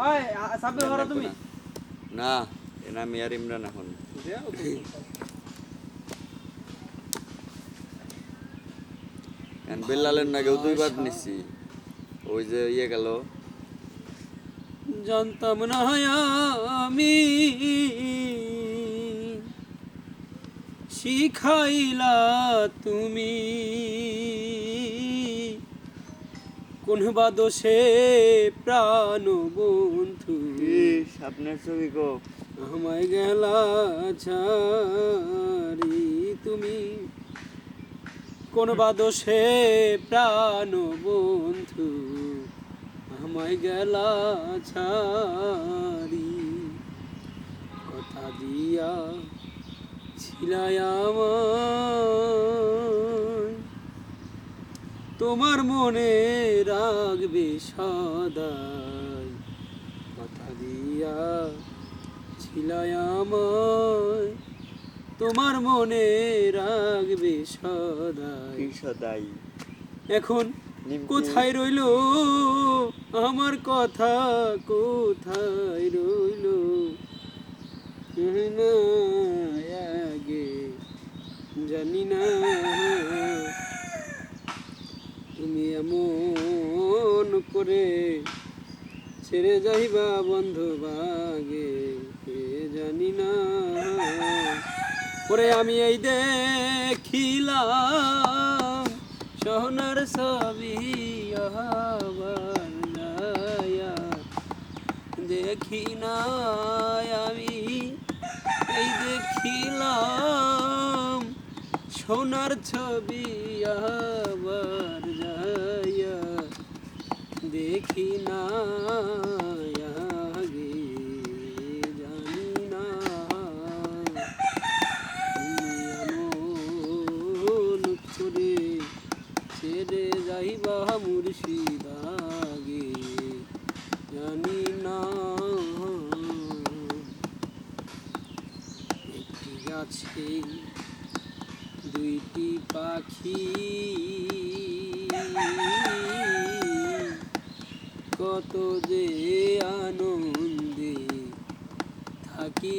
হয় সাব্বির হরা তুমি। না এর আর ইমরান এখন। এখন বেল্লালের নাগেও দুইবার নিছি। ওই যে ইয়ে গেল। জানতাম না আমি শিখাইলা তুমি। কোন বা দোষে প্রাণ বন্ধু? স্বপ্নের ছবি গো। আমায় গেলা ছাড়ি তুমি। কোন বা দোষে প্রাণ বন্ধু? আমায় গেলা ছাড়ি। কথা দিয়া ছিলাই আমায় তোমার মনে রাখবে সদাই। কথা দিয়া ছিলাই আমায় তোমার মনে রাখবে সদাই। সদাই? এখন কোথায় রইল? আমার কথা কোথায় রইল? জানি না। তুমি এমন করে ছেড়ে যাইবা বন্ধু বাগে জানি না। পরে আমি এই দেখিলাম, সোনার ছবি দেখি না আমি এই দেখিলাম, সোনার ছবি আবার দেখি না ছেড়ে যাইবা মুর্শিদাগে জানি না একটি গাছে দুইটি পাখি কত যে আনন্দে থাকি